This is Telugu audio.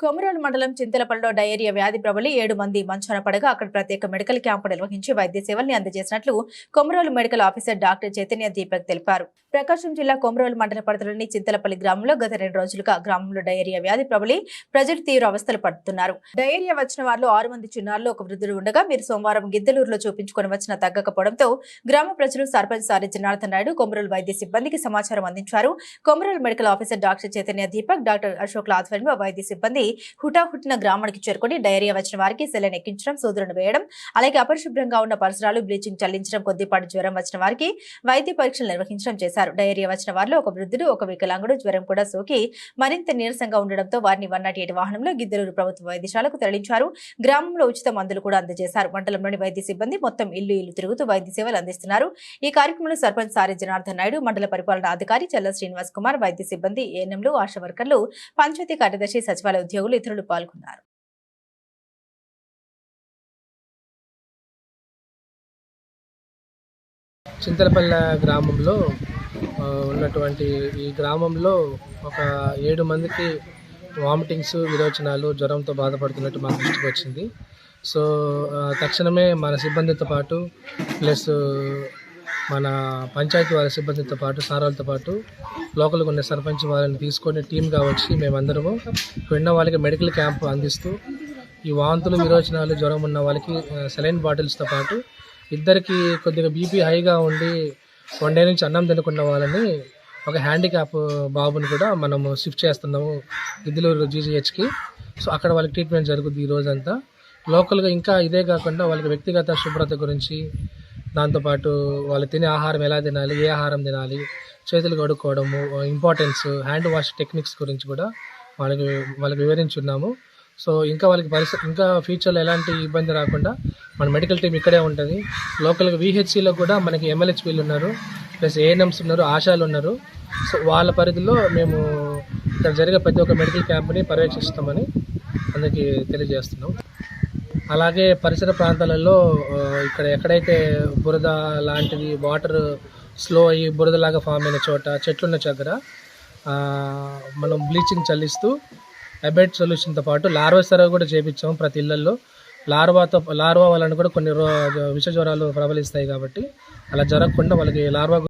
కొమరోలు మండలం చింతలపల్లిలో డయేరియా వ్యాధి ప్రబలి ఏడు మంది మంచాన పడగా అక్కడ ప్రత్యేక మెడికల్ క్యాంపు నిర్వహించి వైద్య సేవల్ని అందజేసినట్లు Komarolu medical officer doctor Chaitanya Deepak తెలిపారు. ప్రకాశం జిల్లా కొమరోలు మండల పరిధిలోని చింతలపల్లి గ్రామంలో గత రెండు రోజులుగా గ్రామంలో డయేరియా వ్యాధి ప్రబలి ప్రజలు తీవ్ర అవస్థలు పడుతున్నారు. డయేరియా వచ్చిన వారిలో ఆరు మంది చిన్నారులు ఒక వృద్ధుడు ఉండగా మీరు సోమవారం గిద్దలూరులో చూపించుకొని వచ్చిన తగ్గకపోవడంతో గ్రామ ప్రజలు సర్పంచ్ సారి జనార్దన్ నాయుడు కొమరోలు వైద్య సిబ్బందికి సమాచారం అందించారు. Komarolu medical officer doctor Chaitanya Deepak doctor Ashok ఆధ్వర్యంలో వైద్య సిబ్బంది హుటాహుటిన గ్రామానికి చేరుకొని డైరియా వచ్చిన వారికి సెలైన్ ఎక్కించడం సోదరును వేయడం అలాగే అపరిశుభ్రంగా ఉన్న పరిసరాలు బ్లీచింగ్ చల్లించడం కొద్దిపాటి జ్వరం వచ్చిన వారికి వైద్య పరీక్షలు నిర్వహించడం చేశారు. డైరియా వచ్చిన వారిలో ఒక వృద్ధుడు ఒక వికలాంగుడు జ్వరం కూడా సోకి మరింత నీరసంగా ఉండడంతో వారిని వన్ నాట్ వాహనంలో గిద్దలూరు ప్రభుత్వ వైద్యశాలకు తరలించారు. గ్రామంలో ఉచిత మందులు కూడా అందజేశారు. మండలంలోని వైద్య సిబ్బంది మొత్తం ఇల్లు ఇల్లు తిరుగుతూ వైద్య సేవలు అందిస్తున్నారు. ఈ కార్యక్రమంలో సర్పంచ్ సారి జనార్దన్ నాయుడు మండల పరిపాలనా అధికారి చల్ల శ్రీనివాస్ కుమార్ వైద్య సిబ్బంది ఏఎన్ఎంలు ఆశా వర్కర్లు పంచాయతీ కార్యదర్శి సచివాలయ ఉద్యోగులు ఇతరులు పాల్గొన్నారు. చింతలపల్లె గ్రామంలో ఉన్నటువంటి ఈ గ్రామంలో ఒక ఏడు మందికి వామిటింగ్స్ విరోచనాలు జ్వరంతో బాధపడుతున్నట్టు మా దృష్టికి వచ్చింది. సో తక్షణమే మన సిబ్బందితో పాటు ప్లస్ మన పంచాయతీ వాళ్ళ సిబ్బందితో పాటు సారాలతో పాటు లోకల్గా ఉన్న సర్పంచ్ వాళ్ళని తీసుకొని టీమ్గా వచ్చి మేమందరము ఇక్కడ ఉన్న వాళ్ళకి మెడికల్ క్యాంప్ అందిస్తూ ఈ వాంతులు విరోచనాలు జ్వరం ఉన్న వాళ్ళకి సెలైన్ బాటిల్స్తో పాటు ఇద్దరికి కొద్దిగా బీపీ హైగా ఉండి వన్ డే నుంచి అన్నం తినుకున్న వాళ్ళని ఒక హ్యాండిక్యాప్ బాబుని కూడా మనము షిఫ్ట్ చేస్తున్నాము గిద్దలూరు జీజీహెచ్కి. సో అక్కడ వాళ్ళకి ట్రీట్మెంట్ జరుగుద్ది ఈ రోజంతా. లోకల్గా ఇంకా ఇదే కాకుండా వాళ్ళకి వ్యక్తిగత శుభ్రత గురించి దాంతోపాటు వాళ్ళు తినే ఆహారం ఎలా తినాలి ఏ ఆహారం తినాలి చేతులు కడుక్కోవడము ఇంపార్టెన్స్ హ్యాండ్ వాష్ టెక్నిక్స్ గురించి కూడా వాళ్ళకి వాళ్ళకి వివరించున్నాము. సో ఇంకా వాళ్ళకి పరిస్థితి ఇంకా ఫ్యూచర్లో ఎలాంటి ఇబ్బంది రాకుండా మన మెడికల్ టీం ఇక్కడే ఉంటుంది. లోకల్గా విహెచ్సిలో కూడా మనకి ఎమ్మెల్యేచ్పీలు ఉన్నారు. ప్లస్ ఏఎన్ఎంస్ ఉన్నారు ఆశాలు ఉన్నారు. సో వాళ్ళ పరిధిలో మేము ఇక్కడ జరిగే ప్రతి ఒక్క మెడికల్ క్యాంప్ని పర్యవేక్షిస్తామని అందరికీ తెలియజేస్తున్నాం. అలాగే పరిసర ప్రాంతాలలో ఇక్కడ ఎక్కడైతే బురద లాంటిది వాటర్ స్లో అయ్యి బురదలాగా ఫామ్ అయిన చోట చెట్లున్న దగ్గర మనం బ్లీచింగ్ చల్లిస్తూ అబెట్ సొల్యూషన్తో పాటు లార్వా సర్వ్ కూడా చేపించాము ప్రతి ఇళ్ళలో లార్వాతో లార్వా వలన కూడా కొన్ని రో విష జ్వరాలు ప్రబలిస్తాయి కాబట్టి అలా జరగకుండా వాళ్ళకి లార్వా